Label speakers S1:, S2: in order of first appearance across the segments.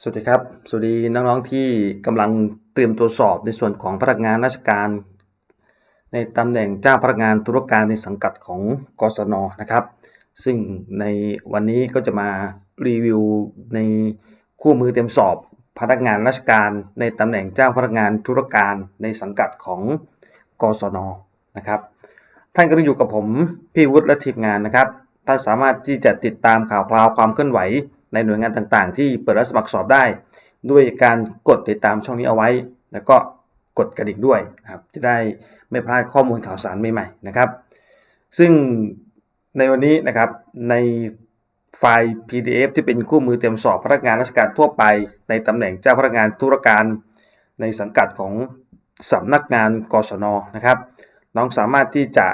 S1: สวัสดีครับ สวัสดีน้องๆที่กำลังเตรียมตัวสอบในส่วนของพนักงานราชการ ในตำแหน่งเจ้าพนักงานธุรการในสังกัดของกศนนะครับ ซึ่งในวันนี้ก็จะมารีวิวในคู่มือเตรียมสอบพนักงานราชการในตำแหน่งเจ้าพนักงานธุรการในสังกัดของกศนนะครับ ท่านก็อยู่กับผมพี่วุฒิและทีมงานนะครับ ท่านสามารถที่จะติดตามข่าวคราวความเคลื่อนไหว ในหน่วยงานต่างๆ ที่เปิดรับสมัครสอบได้ ด้วยการกดติดตามช่องนี้เอาไว้ แล้วก็กดกระดิ่งด้วยครับจะได้ไม่พลาดข้อมูลข่าวสารใหม่ๆนะครับ ซึ่งในวันนี้นะครับในไฟล์ PDF ที่เป็นคู่มือเตรียมสอบพนักงานราชการทั่วไป ในตำแหน่งเจ้าพนักงานธุรการ ในสังกัดของสำนักงานกศนนะครับ น้องสามารถที่จะ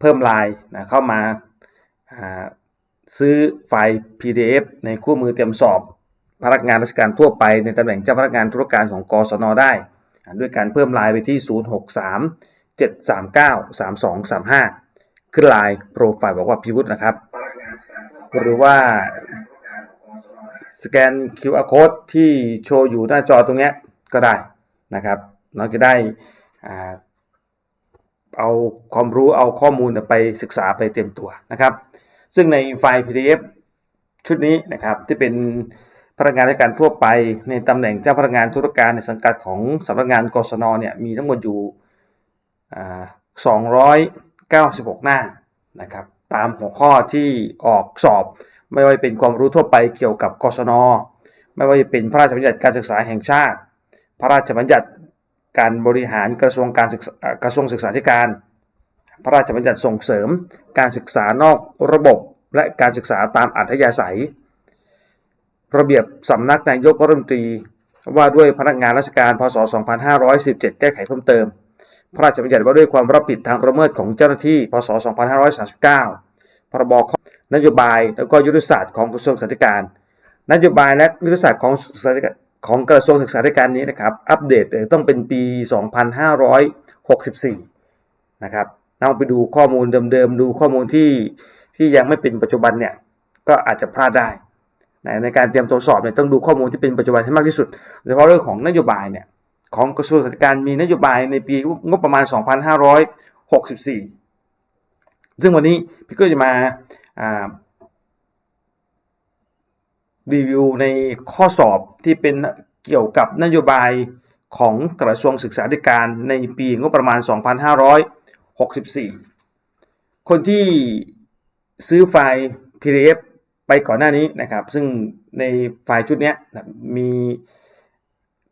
S1: เพิ่มลายนะเข้ามา ซื้อไฟล์ PDF ในคู่มือเตรียมสอบพนักงานราชการทั่วไปในตำแหน่งเจ้าพนักงานธุรการของกศนได้ ด้วยการเพิ่มลายไปที่ 063 739 3235 ขึ้นลายโปรไฟล์บอกว่าพิวุฒินะครับ หรือว่า สแกน QR code ที่โชว์อยู่หน้าจอตรงนี้ก็ได้นะครับเราจะได้เอาความรู้เอาข้อมูลไปศึกษาไปเต็มตัวนะครับ ซึ่งในไฟล์ PDF ชุดนี้นะครับที่เป็นพนักงานราชการทั่วไปในตำแหน่งเจ้าพนักงานธุรการในสังกัดของสำนักงานกศนเนี่ยมีทั้งหมดอยู่296 หน้านะครับตามหัวข้อที่ออกสอบ ไม่ว่าเป็นความรู้ทั่วไปเกี่ยวกับกศน ไม่ว่าจะเป็นพระราชบัญญัติการศึกษาแห่งชาติ พระราชบัญญัติการบริหารกระทรวงการศึกษากระทรวงศึกษาธิการ พระราชบัญญัติส่งเสริม การศึกษานอกระบบ และการศึกษาตามอัธยาศัย ระเบียบสำนักนายกรัฐมนตรี ว่าด้วยพนักงานราชการพศ 2517 แก้ไขเพิ่มเติม พระราชบัญญัติว่าด้วยความรับผิดทางละเมิดของเจ้าหน้าที่ พศ 2539 พรบนโยบายแล้วก็ยุทธศาสตร์ของกระทรวงศึกษาธิการ นโยบายและยุทธศาสตร์ของของกระทรวงศึกษาธิการนี้นะครับ อัปเดตต้องเป็นปี 2564 นะครับ เราไปดูข้อมูลเดิมๆดูข้อมูลที่ที่ยังไม่เป็นปัจจุบันเนี่ยก็อาจจะพลาดได้ในการเตรียมตัวสอบเนี่ยต้องดูข้อมูลที่เป็นปัจจุบันให้มากที่สุดโดยเฉพาะเรื่องของนโยบายเนี่ยของกระทรวงศึกษาธิการมีนโยบายในปีงบประมาณ 2564 ซึ่งวันนี้พี่ก็จะมารีวิวในข้อสอบที่เป็นเกี่ยวกับนโยบายของกระทรวงศึกษาธิการในปีงบประมาณ 64 คนที่ซื้อไฟล์ PDF ไปก่อนหน้านี้นะครับ ซึ่งในไฟล์ชุดนี้มี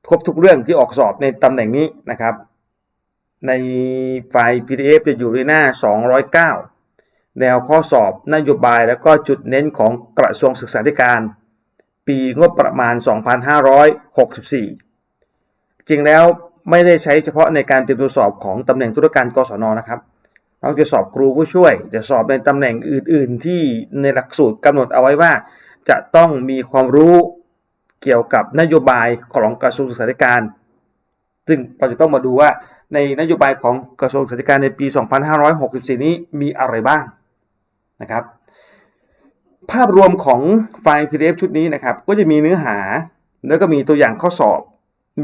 S1: ครบทุกเรื่องที่ออกสอบในตำแหน่งนี้นะครับ ในไฟล์ PDF จะอยู่ในหน้า 209 แนวข้อสอบนโยบายแล้วก็จุดเน้นของกระทรวงศึกษาธิการ ปีงบประมาณ 2564 จริงแล้ว ไม่ได้ใช้เฉพาะในการเตรียมตัวสอบของตำแหน่งธุรการกศนนะครับเราจะสอบครูผู้ช่วย จะสอบในตำแหน่งอื่น ๆ ที่ในหลักสูตรกำหนดเอาไว้ว่า จะต้องมีความรู้เกี่ยวกับนโยบายของกระทรวงศึกษาธิการ ซึ่งเราจะต้องมาดูว่าในนโยบายของกระทรวงศึกษาธิการในปี 2564 นี้มีอะไรบ้างนะครับ ภาพรวมของไฟล์ PDF ชุดนี้นะครับ ก็จะมีเนื้อหาแล้วก็มีตัวอย่างข้อสอบ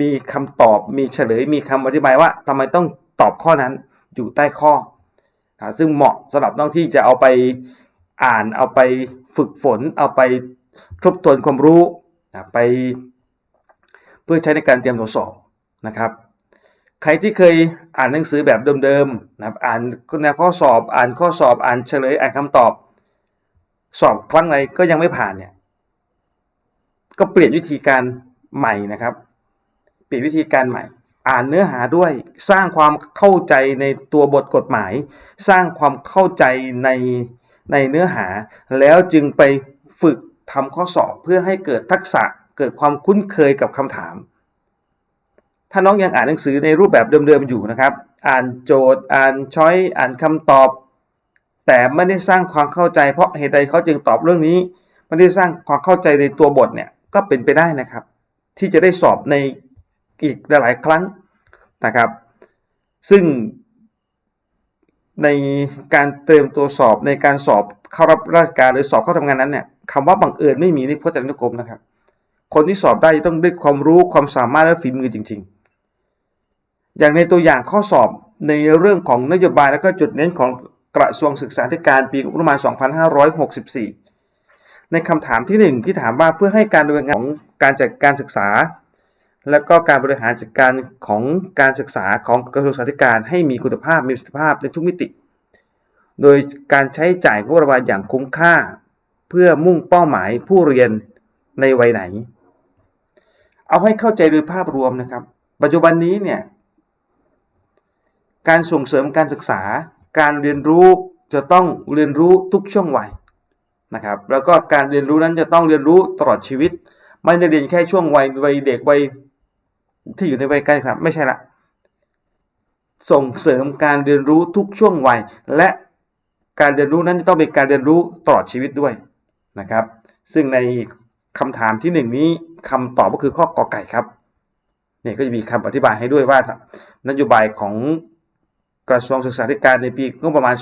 S1: มีคำตอบมีเฉลยมีคำอธิบายว่าทำไมต้องตอบข้อนั้นอยู่ใต้ข้อ ซึ่งเหมาะสำหรับน้องที่จะเอาไปอ่านเอาไปฝึกฝน เอาไปทบทวนความรู้ไปเพื่อใช้ในการเตรียมตัวสอบนะครับ ใครที่เคยอ่านหนังสือแบบเดิมๆนะครับอ่านแนวข้อสอบ อ่านข้อสอบ อ่านเฉลย อ่านคำตอบ สอบครั้งไหนก็ยังไม่ผ่านเนี่ย ก็เปลี่ยนวิธีการใหม่นะครับ เปลี่ยนวิธีการใหม่ อ่านเนื้อหาด้วยสร้างความเข้าใจในตัวบทกฎหมาย สร้างความเข้าใจในในเนื้อหา แล้วจึงไปฝึกทำข้อสอบเพื่อให้เกิดทักษะเกิดความคุ้นเคยกับคำถาม ถ้าน้องยังอ่านหนังสือในรูปแบบเดิมๆอยู่นะครับ อ่านโจทย์ อ่านช้อยอ่านคำตอบ แต่ไม่ได้สร้างความเข้าใจ เพราะเหตุใดเขาจึงตอบเรื่องนี้ไม่ได้สร้างความเข้าใจในตัวบทเนี่ยก็เป็นไปได้นะครับ ที่จะได้สอบใน อีกหลายครั้งนะครับ ซึ่งในการเตรียมตัวสอบในการสอบเข้ารับราชการหรือสอบเข้าทำงานนั้นเนี่ยคำว่าบังเอิญไม่มีในพจนานุกรมนะครับ คนที่สอบได้จะต้องด้วยความรู้ความสามารถและฝีมือจริง ๆ อย่างในตัวอย่างข้อสอบในเรื่องของนโยบายและก็จุดเน้นของกระทรวงศึกษาธิการปีประมาณ 2564 ในคำถามที่หนึ่งที่ถามว่าเพื่อให้การดำเนินงานของการจัดการศึกษา และก็การบริหารจัดการของการศึกษาของกระทรวงศึกษาธิการให้มีคุณภาพมีประสิทธิภาพในทุกมิติ โดยการใช้จ่ายงบประมาณอย่างคุ้มค่า เพื่อมุ่งเป้าหมายผู้เรียนในวัยไหน เอาให้เข้าใจโดยภาพรวมนะครับ ปัจจุบันนี้เนี่ยการส่งเสริมการศึกษา การเรียนรู้จะต้องเรียนรู้ทุกช่วงวัยนะครับ แล้วก็การเรียนรู้นั้นจะต้องเรียนรู้ตลอดชีวิต ไม่ได้เรียนแค่ช่วงวัยวัยเด็กวัย ที่อยู่ในวัยใกล้ครับ ไม่ใช่ละ ส่งเสริมการเรียนรู้ทุกช่วงวัย และการเรียนรู้นั้นจะต้องเป็นการเรียนรู้ตลอดชีวิตด้วยนะครับ ซึ่งในคำถามที่หนึ่งนี้คำตอบก็คือข้อกอไก่ครับเนี่ยก็จะมีคำอธิบายให้ด้วยว่านโยบายของกระทรวงศึกษาธิการในปีงบประมาณ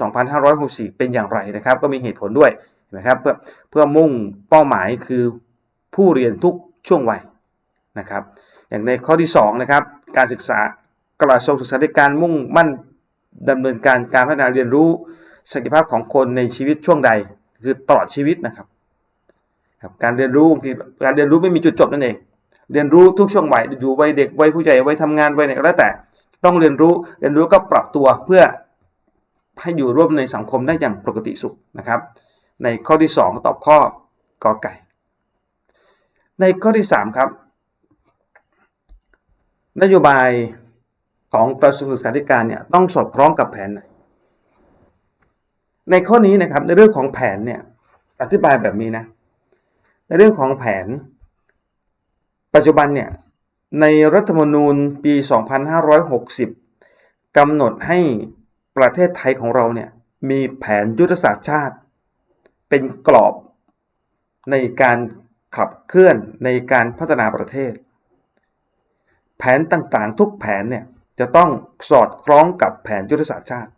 S1: 2564 เป็นอย่างไรนะครับ ก็มีเหตุผลด้วยนะครับเพื่อเพื่อมุ่งเป้าหมายคือผู้เรียนทุกช่วงวัย นะครับ อย่างในข้อที่2นะครับการศึกษากระทรวงศึกษาธิการมุ่งมั่นดำเนินการการพัฒนาเรียนรู้ศักยภาพของคนในชีวิตช่วงใด คือตลอดชีวิตนะครับครับการเรียนรู้การเรียนรู้ไม่มีจุดจบนั่นเอง เรียนรู้ทุกช่วงวัยอยู่วัยเด็กวัยผู้ใหญ่วัยทำงานวัยไหนก็แล้วแต่ ต้องเรียนรู้เรียนรู้ก็ปรับตัวเพื่อให้อยู่ร่วมในสังคมได้อย่างปกติสุขนะครับ ในข้อที่ 2 ตอบข้อกอไก่ ในข้อที่ 3 ครับ นโยบายของกระทรวงศึกษาธิการเนี่ยต้องสอดคล้องกับแผนไหนในข้อนี้นะครับในเรื่องของแผนเนี่ยอธิบายแบบนี้นะในเรื่องของแผน ปัจจุบันเนี่ยในรัฐธรรมนูญปี 2560 กำหนดให้ประเทศไทยของเราเนี่ยมีแผนยุทธศาสตร์ชาติ เป็นกรอบในการขับเคลื่อนในการพัฒนาประเทศ แผนต่างๆ ทุกแผนเนี่ยจะต้องสอดคล้องกับแผนยุทธศาสตร์ชาติ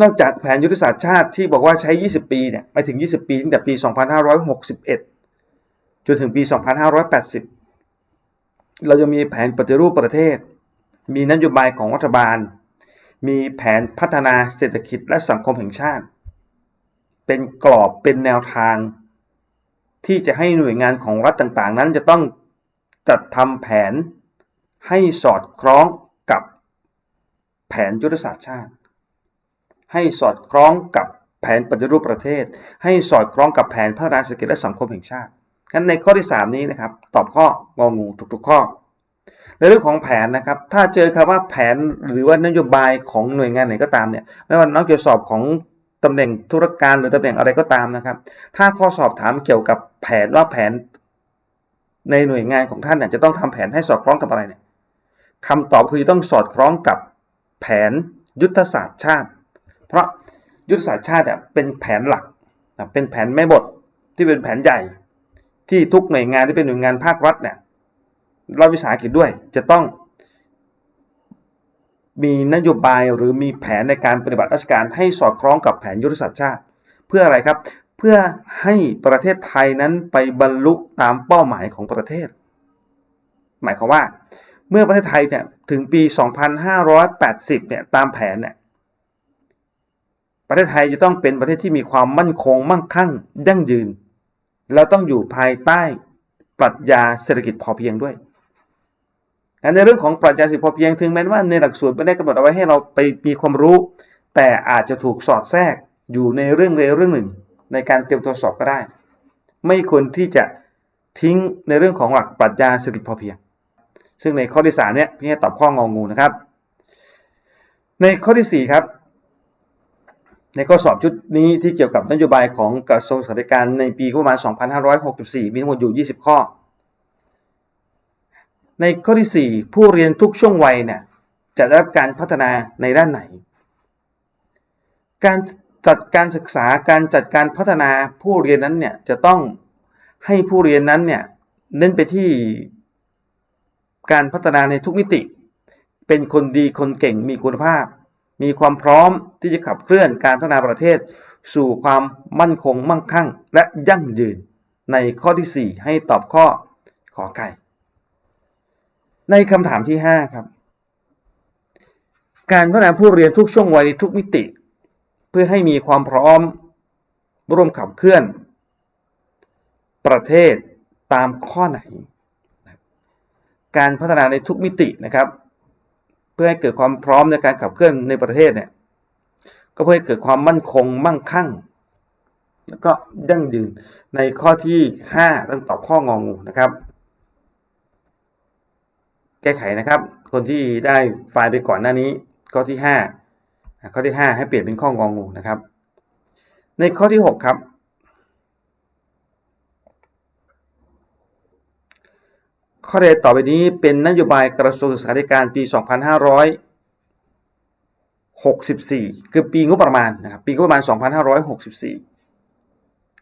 S1: นอกจากแผนยุทธศาสตร์ชาติที่บอกว่าใช้ 20 ปีเนี่ยไปถึง 20 ปีตั้งแต่ปี 2561 จนถึงปี 2580 เราจะมีแผนปฏิรูปประเทศ มีนโยบายของรัฐบาล มีแผนพัฒนาเศรษฐกิจและสังคมแห่งชาติ เป็นกรอบเป็นแนวทางที่จะให้หน่วยงานของรัฐต่างๆ นั้นจะต้อง จัดทำแผนให้สอดคล้องกับแผนยุทธศาสตร์ชาติ ให้สอดคล้องกับแผนปฏิรูปประเทศ ให้สอดคล้องกับแผนพัฒนาเศรษฐกิจและสังคมแห่งชาติงั้นในข้อที่ 3 นี้นะครับ ตอบข้ององูทุกๆข้อ ในเรื่องของแผนนะครับ ถ้าเจอคำว่าแผนหรือว่านโยบายของหน่วยงานไหนก็ตามเนี่ย ไม่ว่านักเกี่ยวสอบของตำแหน่งธุรการหรือตำแหน่งอะไรก็ตามนะครับ ถ้าข้อสอบถามเกี่ยวกับแผนว่าแผน ในหน่วยงานของท่านเนี่ยจะต้องทำแผนให้สอดคล้องกับอะไรเนี่ยคำตอบคือต้องสอดคล้องกับแผนยุทธศาสตร์ชาติ เพราะยุทธศาสตร์ชาติเป็นแผนหลัก เป็นแผนแม่บทที่เป็นแผนใหญ่ ที่ทุกหน่วยงานที่เป็นหน่วยงานภาครัฐเนี่ยเราวิสาหกิจด้วยจะต้องมีนโยบายหรือมีแผนในการปฏิบัติราชการให้สอดคล้องกับแผนยุทธศาสตร์ชาติ เพื่ออะไรครับ พื่อให้ประเทศไทยนั้นไปบรรลุตามเป้าหมายของประเทศ หมายความว่า เมื่อประเทศไทยเนี่ยถึงปี 2580 เนี่ยตามแผนเนี่ยประเทศไทยจะต้องเป็นประเทศที่มีความมั่นคงมั่งคั่งยั่งยืน แล้วต้องอยู่ภายใต้ปรัชญาเศรษฐกิจพอเพียงด้วยในเรื่องของปรัชญาเศรษฐกิจพอเพียงถึงแม้ว่าในหลักสูตรไม่ได้กำหนดเอาไว้ให้เราไปมีความรู้ แต่อาจจะถูกสอดแทรกอยู่ในเรื่องใดเรื่องหนึ่ง ในการเตรียมตัวสอบก็ได้ ไม่ควรที่จะทิ้งในเรื่องของหลักปรัชญาเศรษฐกิจพอเพียง ซึ่งในข้อที่3เนี่ยพี่ให้ตอบข้ององูนะครับ ในข้อที่4ครับในข้อสอบชุดนี้ที่เกี่ยวกับนโยบายของกระทรวงสาธารณสุขในปีประมาณ 2564 มีทั้งหมดอยู่ 20 ข้อ ในข้อที่ 4 ผู้เรียนทุกช่วงวัยเนี่ยจะได้รับการพัฒนาในด้านไหน การ จัดการศึกษาการจัดการพัฒนาผู้เรียนนั้นเนี่ยจะต้องให้ผู้เรียนนั้นเนี่ยเน้นไปที่การพัฒนาในทุกมิติ เป็นคนดีคนเก่งมีคุณภาพ มีความพร้อมที่จะขับเคลื่อนการพัฒนาประเทศ สู่ความมั่นคงมั่งคั่ง และยั่งยืนในข้อที่ 4 ให้ตอบข้อขอไข่ในคำถามที่ 5 ครับ การพัฒนาผู้เรียนทุกช่วงวัยในทุกมิติ พื่อให้มีความพร้อม ร่วมขับเคลื่อน ประเทศตามข้อไหน การพัฒนาในทุกมิตินะครับ เพื่อให้เกิดความพร้อมในการขับเคลื่อนในประเทศเนี่ยก็เพื่อให้เกิดความมั่นคงมั่งคั่ง แล้วก็ยั่งยืนในข้อที่ 5 ต้องตอบข้ององูนะครับ แก้ไขนะครับ คนที่ได้ไฟล์ไปก่อนหน้านี้ข้อที่ 5 ข้อที่ 5 ให้เปลี่ยนเป็นข้ององูนะครับ ในข้อที่ 6 ครับ ข้อใดต่อไปนี้เป็นนโยบายกระทรวงศึกษาธิการปี 2564 คือปีงบประมาณนะครับปีงบประมาณ 2564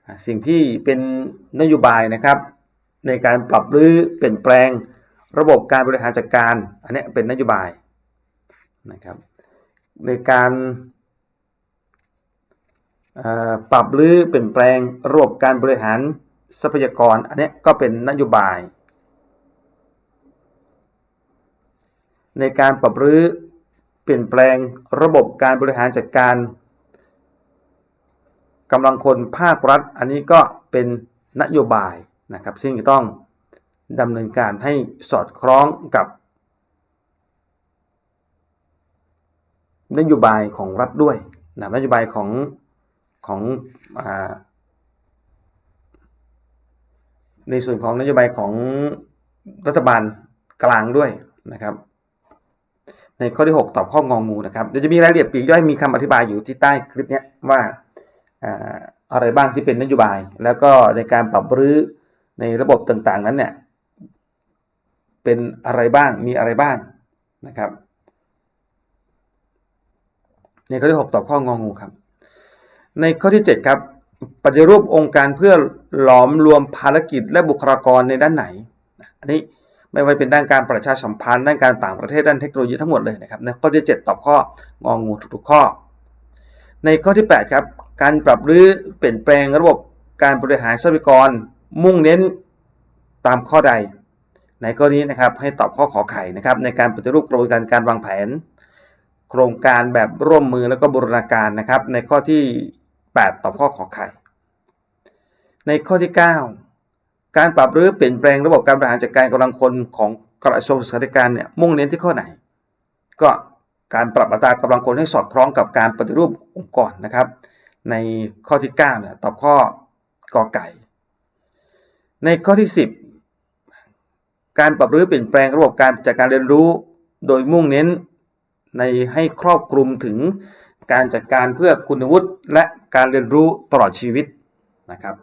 S1: อ่สิ่งที่เป็นนโยบายนะครับ ในการปรับรื้อเปลี่ยนแปลงระบบการบริหารจัดการ อันนี้เป็นนโยบายนะครับ ในการปรับหรือเปลี่ยนแปลงระบบการบริหารทรัพยากร อันนี้ก็เป็นนโยบาย ในการปรับรื้อเปลี่ยนแปลงระบบการบริหารจัดการกำลังคนภาครัฐ อันนี้ก็เป็นนโยบายนะครับ ซึ่งต้องดำเนินการให้สอดคล้องกับ นโยบายของรัฐด้วยนะนโยบายของของอในส่วนของนโยบายของรัฐบาลกลางด้วยนะครับ ในข้อที่ 6 ตอบข้ององูนะครับเดี๋ยวจะมีรายละเอียดปีกย่อยมีคำอธิบายอยู่ที่ใต้คลิปนี้ว่าอะไรบ้างที่เป็นนโยบาย แล้วก็ในการปรับรื้อในระบบต่างๆนั้นเนี่ยเป็นอะไรบ้างมีอะไรบ้างนะครับ ในข้อที่ 6 ตอบข้ององูครับ ในข้อที่ 7 ครับ ปฏิรูปองค์การเพื่อหลอมรวมภารกิจและบุคลากรในด้านไหน อันนี้ไม่ว่าเป็นด้านการประชาสัมพันธ์ด้านการต่างประเทศด้านเทคโนโลยีทั้งหมดเลยนะครับในข้อที่ 7 ตอบข้ององูทุกๆข้อ ในข้อที่ 8 ครับ การปรับรื้อเปลี่ยนแปลงระบบการบริหารทรัพยากร มุ่งเน้นตามข้อใดในข้อนี้นะครับให้ตอบข้อขอไข่นะครับในการปฏิรูปกระบวนการการวางแผน โครงการแบบร่วมมือแล้วก็บูรณาการนะครับ ในข้อที่ 8ตอบข้อขอไข่ ในข้อที่ 9 การปรับรื้อเปลี่ยนแปลงระบบการบริหารจัดการกำลังคนของกระทรวงศึกษาธิการเนี่ยมุ่งเน้นที่ข้อไหน ก็การปรับอัตรากำลังคนให้สอดคล้องกับการปฏิรูปองค์กรนะครับ ในข้อที่9เนี่ยตอบข้อกอไก่ ในข้อที่ 10 การปรับรื้อเปลี่ยนแปลงระบบการจัดการเรียนรู้ โดยมุ่งเน้น ในให้ครอบคลุมถึงการจัดการเพื่อคุณวุฒิและการเรียนรู้ตลอดชีวิตนะครับ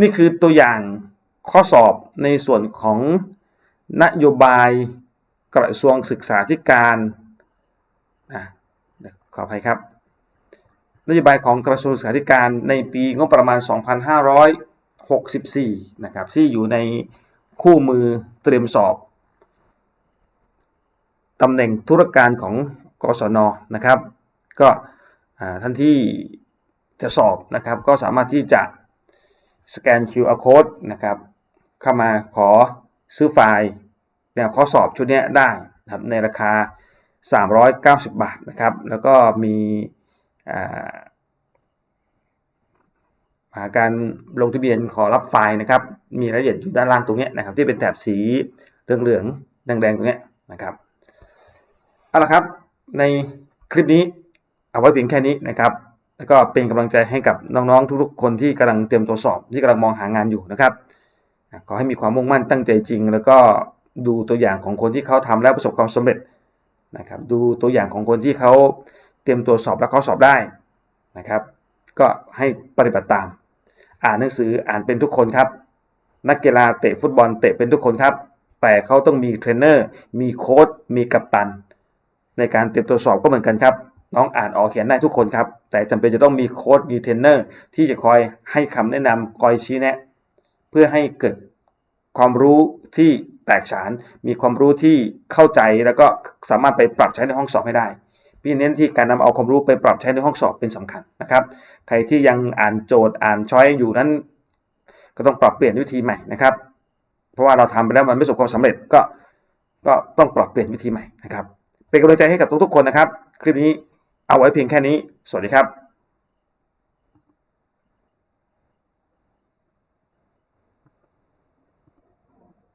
S1: นี่คือตัวอย่างข้อสอบในส่วนของนโยบายกระทรวงศึกษาธิการอะขออภัยครับนโยบายของกระทรวงศึกษาธิการในปีงบประมาณ 2564 นะครับที่อยู่ในคู่มือเตรียมสอบตำแหน่งธุรการของ กศนนะครับ ก็ท่านที่จะสอบนะครับ ก็สามารถที่จะสแกน QR code นะครับ เข้ามาขอซื้อไฟล์แนวข้อสอบชุดนี้ได้นะครับในราคา 390 บาทนะครับ แล้วก็มีการลงทะเบียนขอรับไฟล์นะครับ มีรายละเอียดอยู่ด้านล่างตรงนี้นะครับ ที่เป็นแถบสีเหลืองๆแดงๆตรงนี้นะครับเอาละครับ ในคลิปนี้เอาไว้เพียงแค่นี้นะครับ แล้วก็เป็นกำลังใจให้กับน้องๆทุกๆ คนที่กำลังเตรียมตัวสอบที่กำลังมองหางานอยู่นะครับ ขอให้มีความมุ่งมั่นตั้งใจจริง แล้วก็ดูตัวอย่างของคนที่เขาทำแล้วประสบความสำเร็จนะครับ ดูตัวอย่างของคนที่เขาเตรียมตัวสอบแล้วเขาสอบได้นะครับ ก็ให้ปฏิบัติตาม อ่านหนังสืออ่านเป็นทุกคนครับ นักกีฬาเตะฟุตบอลเตะเป็นทุกคนครับ แต่เขาต้องมีเทรนเนอร์มีโค้ชมีกัปตัน ในการเตรียมตัวสอบก็เหมือนกันครับน้องอ่านออกเขียนได้ทุกคนครับ แต่จำเป็นจะต้องมีโค้ชมีเทรนเนอร์ที่จะคอยให้คำแนะนำคอยชี้แนะ เพื่อให้เกิดความรู้ที่แตกฉาน มีความรู้ที่เข้าใจแล้วก็สามารถไปปรับใช้ในห้องสอบให้ได้ พี่เน้นที่การนำเอาความรู้ไปปรับใช้ในห้องสอบเป็นสำคัญนะครับ ใครที่ยังอ่านโจทย์อ่านช้อยอยู่นั้น ก็ต้องปรับเปลี่ยนวิธีใหม่นะครับ เพราะว่าเราทำไปแล้วมันไม่ประสบความสำเร็จก็ก็ต้องปรับเปลี่ยนวิธีใหม่นะครับ เป็นกำลังใจให้กับทุกๆคนนะครับ คลิปนี้เอาไว้เพียงแค่นี้ สวัสดีครับ